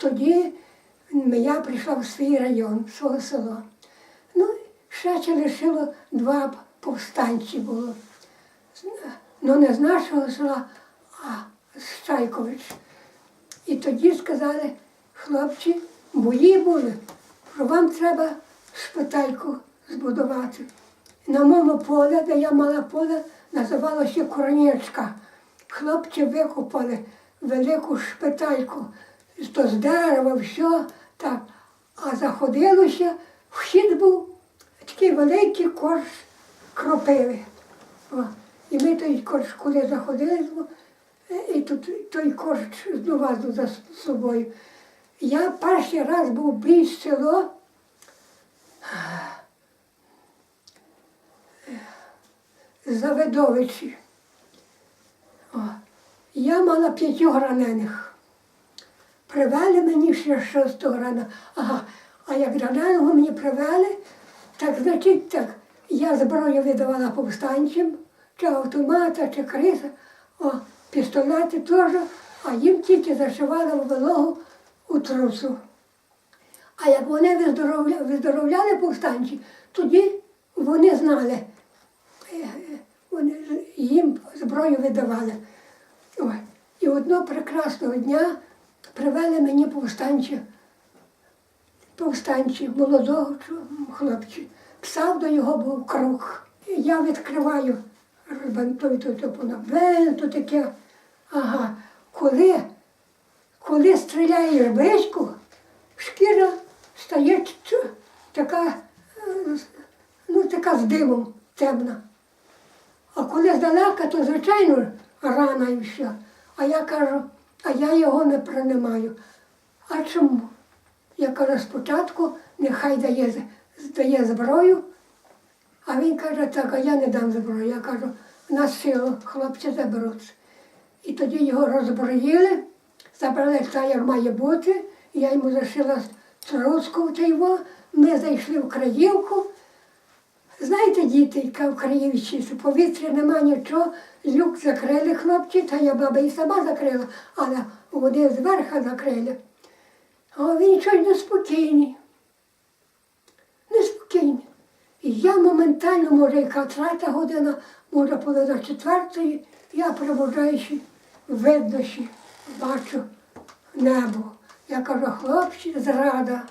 Тоді я прийшла в свій район, в свого села. Ну, ще ще лишило два повстанці було. Ну, не з нашого села, а з Чайкович. І тоді сказали, хлопці, бої були, що вам треба шпитальку збудувати. На моєму полі, де я мала поле, називалося Коронячка. Хлопці викопали велику шпитальку, то з дерева, все так. А заходилося, вхід був такий великий корж кропиви. О, і ми той корж, коли заходили, і тут той корж знувазу за собою. Я перший раз був біж село. Завидовичі. О, я мала п'ятьох ранених. Привели мені ще шостого рана. Ага. А як раненого мені привели, так значить так, я зброю видавала повстанцям, чи автомата, чи криса, о, пістолети теж, а їм тільки зашивали в вологу у трусу. А як вони виздоровля- виздоровляли повстанці, тоді вони знали, е, е, вони їм зброю видавали. І одного прекрасного дня привели мені повстанців, повстанців, молодого хлопця. Псавдо його був круг. Я відкриваю той то, то, то, то таке. Ага, коли, коли стріляєш близько, шкіра стає така, е, ну, така з димом темна. А коли здалека, то звичайно рана і все. А я кажу, а я його не принимаю. А чому? Я кажу, спочатку нехай дає, дає зброю, а він каже, так, а я не дам зброю. Я кажу, на силу хлопці заберуться. І тоді його роззброїли, забрали так, як має бути. Я йому зашила троску в його. Ми зайшли в Краївку. Знаєте, діти, Краївці, що повітря нема нічого, люк закрили хлопці, та я баба і сама закрила, але вони зверху закрили. А він щось неспокійний. Неспокійний. І я моментально, може, яка третя година, може, половина четвертої, я пробуджаюся, видно, що бачу небо. Я кажу, хлопці, зрада.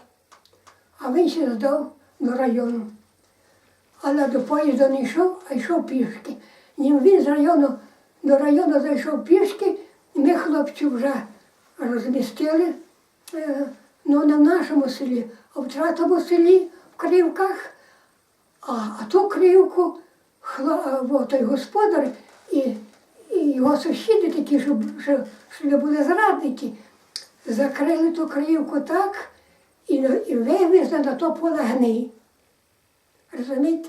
А він ще здав до району. Але до поїзду не йшов, а йшов пішки. Він з району до району зайшов пішки, ми хлопців вже розмістили е, ну, не в нашому селі, а в третому селі, в Кривках. А, а ту Кривку хла, о, той господар і, і його сусіди такі, що, що, що не були зрадники, закрили ту Кривку так і, і вивезли на то поле гний. Розумієте?